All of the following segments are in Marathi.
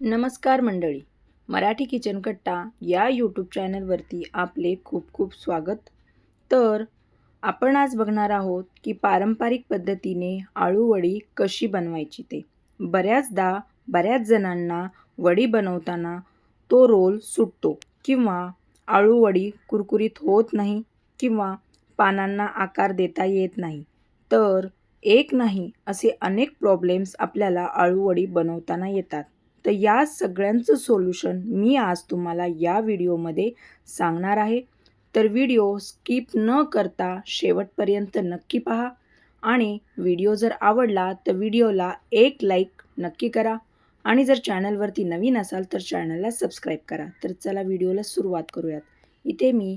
नमस्कार मंडळी. मराठी किचन कट्टा या यूट्यूब चॅनलवरती आपले खूप खूप स्वागत. तर आपण आज बघणार आहोत की पारंपरिक पद्धतीने आळूवडी कशी बनवायची ते. बऱ्याचदा बऱ्याच जणांना वडी बनवताना तो रोल सुटतो किंवा आळूवडी कुरकुरीत होत नाही किंवा पानांना आकार देता येत नाही. तर एक नाही असे अनेक प्रॉब्लेम्स आपल्याला आळूवडी बनवताना येतात. तर या सगळ्यांचं सोल्युशन मी आज तुम्हाला या व्हिडिओमध्ये सांगणार आहे. तर व्हिडिओ स्किप न करता शेवटपर्यंत नक्की पहा आणि व्हिडिओ जर आवडला तर व्हिडिओला एक लाईक नक्की करा आणि जर चॅनलवरती नवीन असाल तर चॅनलला सबस्क्राईब करा. तर चला व्हिडिओला सुरुवात करूयात. इथे मी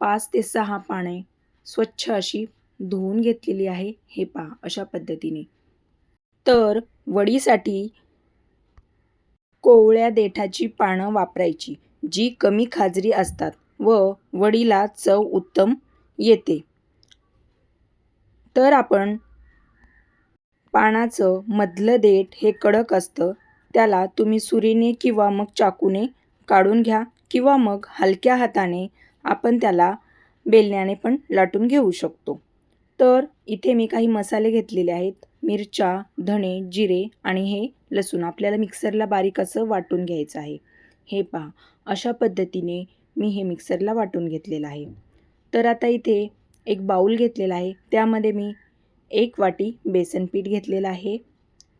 पाच ते सहा पाने स्वच्छ अशी धुवून घेतलेली आहे. हे पहा अशा पद्धतीने. तर वडीसाठी कोवळ्या देठाची पानं वापरायची जी कमी खाजरी असतात व वडीला चव उत्तम येते. तर आपण पानाचं मधलं देठ हे कडक असतं त्याला तुम्ही सुरीने किंवा मग चाकूने काढून घ्या किंवा मग हलक्या हाताने आपण त्याला बेलण्याने पण लाटून घेऊ शकतो. तर इथे मी काही मसाले घेतलेले आहेत. मिरच्या धणे जिरे आणि हे लसूण. आपल्याला मिक्सरला बारीक असं वाटून घ्यायचं आहे. हे पहा अशा पद्धतीने मी हे मिक्सरला वाटून घेतलेलं आहे. तर आता इथे एक बाऊल घेतलेला आहे. त्यामध्ये मी एक वाटी बेसन पीठ घेतलेलं आहे.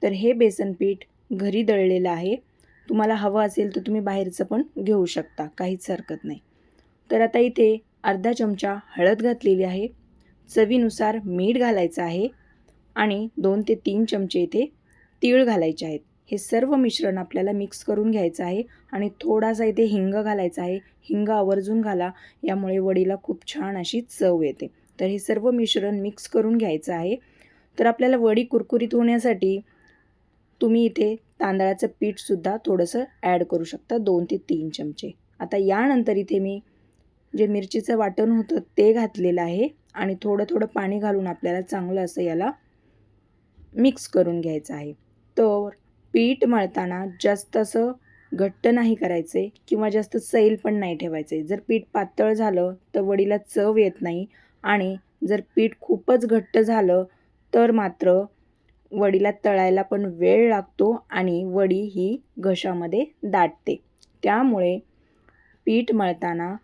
तर हे बेसन पीठ घरी दळलेलं आहे. तुम्हाला हवं असेल तर तुम्ही बाहेरचं पण घेऊ शकता. काहीच हरकत नाही. तर आता इथे अर्धा चमचा हळद घातलेली आहे. चवीनुसार मीठ घालायचं आहे आणि दोन ते तीन चमचे इथे तीळ घालायचे आहेत. हे सर्व मिश्रण आपल्याला मिक्स करून घ्यायचं आहे आणि थोडासा इथे हिंग घालायचा आहे. हिंग आवर्जून घाला यामुळे वडीला खूप छान अशी चव येते. तर हे सर्व मिश्रण मिक्स करून घ्यायचं आहे. तर आपल्याला वडी कुरकुरीत होण्यासाठी तुम्ही इथे तांदळाचं पीठसुद्धा थोडंसं ॲड करू शकता दोन ते तीन चमचे. आता यानंतर इथे मी जे मिरचीचं वाटण होतं ते घातलेलं आहे. आणि थोडं थोडं पाणी घालून आपल्याला चांगलं असं याला मिक्स करून घ्यायचं आहे. तर पीठ मळताना जास्त असं घट्ट नाही करायचे किंवा जास्त सैल पण नाही ठेवायचे. जर पीठ पातळ झालं तर वडीला चव येत नाही आणि जर पीठ खूपच घट्ट झालं तर मात्र वडीला तळायला पण वेळ लागतो आणि वडी ही घशामध्ये दाटते. त्यामुळे पीठ मळताना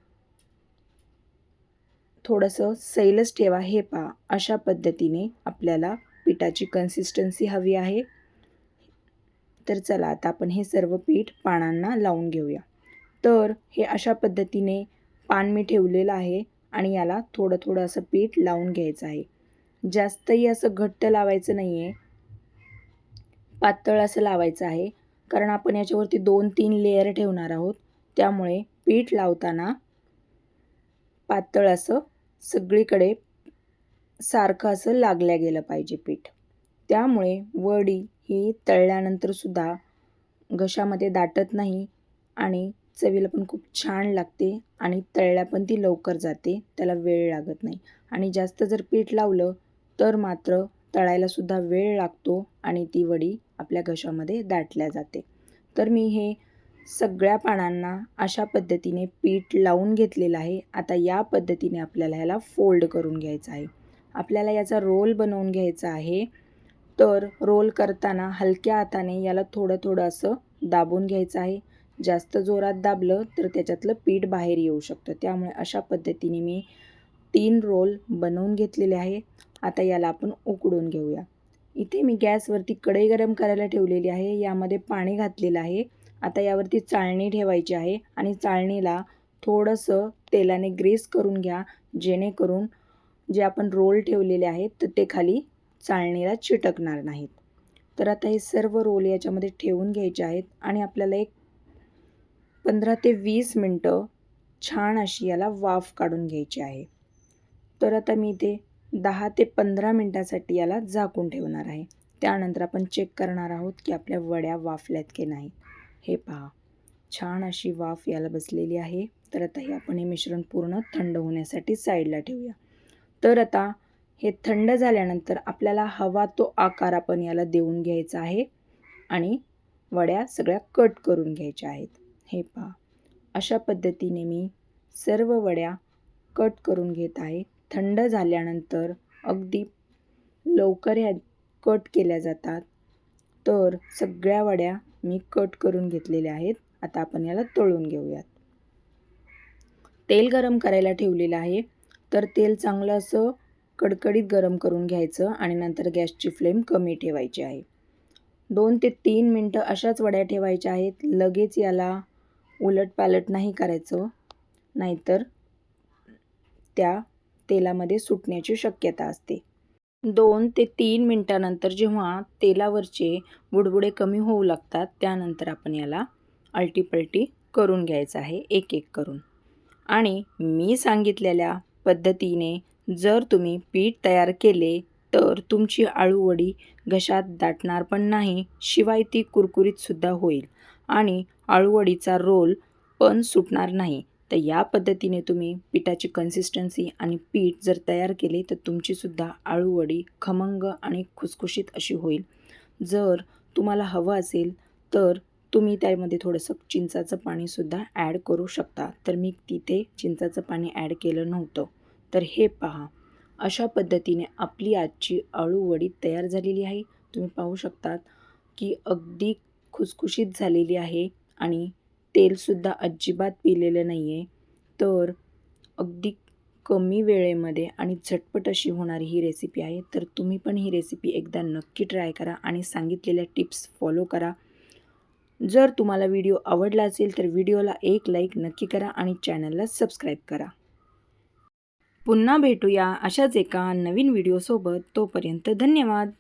थोडंसं सैलच ठेवा हे पहा. अशा पद्धतीने आपल्याला पिठाची कन्सिस्टन्सी हवी आहे. तर चला आता आपण हे सर्व पीठ पानांना लावून घेऊया. तर हे अशा पद्धतीने पान मी ठेवलेलं आहे आणि याला थोडं थोडं असं पीठ लावून घ्यायचं आहे. जास्तही असं घट्ट लावायचं नाही आहे पातळ असं लावायचं आहे. कारण आपण याच्यावरती दोन तीन लेअर ठेवणार आहोत. त्यामुळे पीठ लावताना पातळ असं सगळीकडे सारखं असं लागल्या गेलं पाहिजे पीठ. त्यामुळे वडी ही तळल्यानंतरसुद्धा घशामध्ये दाटत नाही आणि चवीला पण खूप छान लागते आणि तळल्या पण ती लवकर जाते त्याला वेळ लागत नाही. आणि जास्त जर पीठ लावलं तर मात्र तळायलासुद्धा वेळ लागतो आणि ती वडी आपल्या घशामध्ये दाटल्या जाते. तर मी हे सगळ्या पानांना अशा पद्धतीने पीठ लावून घेतलेलं आहे. आता या पद्धतीने आपल्याला ह्याला फोल्ड करून घ्यायचं आहे. आपल्याला याचा रोल बनवून घ्यायचा आहे. तर रोल करताना हलक्या हाताने याला थोडं थोडं असं दाबून घ्यायचं आहे. जास्त जोरात दाबलं तर त्याच्यातलं पीठ बाहेर येऊ शकतं. त्यामुळे अशा पद्धतीने मी तीन रोल बनवून घेतलेले आहे. आता याला आपण उकडून घेऊया. इथे मी गॅसवरती कढई गरम करायला ठेवलेली आहे. यामध्ये पाणी घातलेलं आहे. आता यावरती चाळणी ठेवायची आहे आणि चाळणीला थोडंसं तेलाने ग्रेस करून घ्या जेणेकरून जे आपण रोल ठेवलेले आहेत तर ते खाली चाळणीला चिटकणार नाहीत. तर आता हे सर्व रोल याच्यामध्ये ठेवून घ्यायचे आहेत आणि आपल्याला एक पंधरा ते वीस मिनटं छान अशी याला वाफ काढून घ्यायची आहे. तर आता मी इथे दहा ते पंधरा मिनटासाठी याला झाकून ठेवणार आहे. त्यानंतर आपण चेक करणार आहोत की आपल्या वड्या वाफल्यात की नाही. हे पहा. छान अशी वाफ याला बसलेली आहे. तर आता हे आपण हे मिश्रण पूर्ण थंड होण्यासाठी साईडला ठेवूया. तर आता हे थंड झाल्यानंतर आपल्याला हवा तो आकार आपण याला देऊन घ्यायचा आहे आणि वड्या सगळ्या कट करून घ्यायच्या आहेत. हे पहा. अशा पद्धतीने मी सर्व वड्या कट करून घेत आहे. थंड झाल्यानंतर अगदी लवकर ह्या कट केल्या जातात. तर सगळ्या वड्या मी कट करून घेतलेले आहेत. आता आपण याला तळून घेऊयात. तेल गरम करायला ठेवलेलं आहे. तर तेल चांगलं असं कडकडीत गरम करून घ्यायचं आणि नंतर गॅसची फ्लेम कमी ठेवायची आहे. दोन ते तीन मिनटं अशाच वड्या ठेवायच्या आहेत. लगेच याला उलटपालट नाही करायचं. नाहीतर त्या तेलामध्ये सुटण्याची शक्यता असते. दोन ते तीन मिनटानंतर जेव्हा तेलावरचे बुडबुडे कमी होऊ लागतात त्यानंतर आपण याला अल्टीपल्टी करून घ्यायचं आहे एक एक करून. आणि मी सांगितलेल्या पद्धतीने जर तुम्ही पीठ तयार केले तर तुमची आळूवडी घशात दाटणार पण नाही शिवाय ती कुरकुरीतसुद्धा होईल. आणि आळूवडीचा रोल पण सुटणार नाही. तर या पद्धतीने तुम्ही पिठाची कन्सिस्टन्सी आणि पीठ जर तयार केले तर तुमचीसुद्धा आळूवडी खमंग आणि खुसखुशीत अशी होईल. जर तुम्हाला हवं असेल तर तुम्ही त्यामध्ये थोडंसं चिंचाचं पाणीसुद्धा ॲड करू शकता. तर मी तिथे चिंचाचं पाणी ॲड केलं नव्हतं. तर हे पहा. अशा पद्धतीने आपली आजची आळूवडी तयार झालेली आहे. तुम्ही पाहू शकतात की अगदी खुसखुशीत झालेली आहे आणि तेलसुद्धा अजिबात पिलेलं नाही आहे तर अगदी कमी वेळेमध्ये आणि झटपट अशी होणारी ही रेसिपी आहे. तर तुम्ही पण ही रेसिपी एकदा नक्की ट्राय करा आणि सांगितलेल्या टिप्स फॉलो करा. जर तुम्हाला व्हिडिओ आवडला असेल तर व्हिडिओला एक लाईक नक्की करा आणि चॅनलला सबस्क्राईब करा. पुन्हा भेटूया अशाच एका नवीन व्हिडिओसोबत तोपर्यंत धन्यवाद.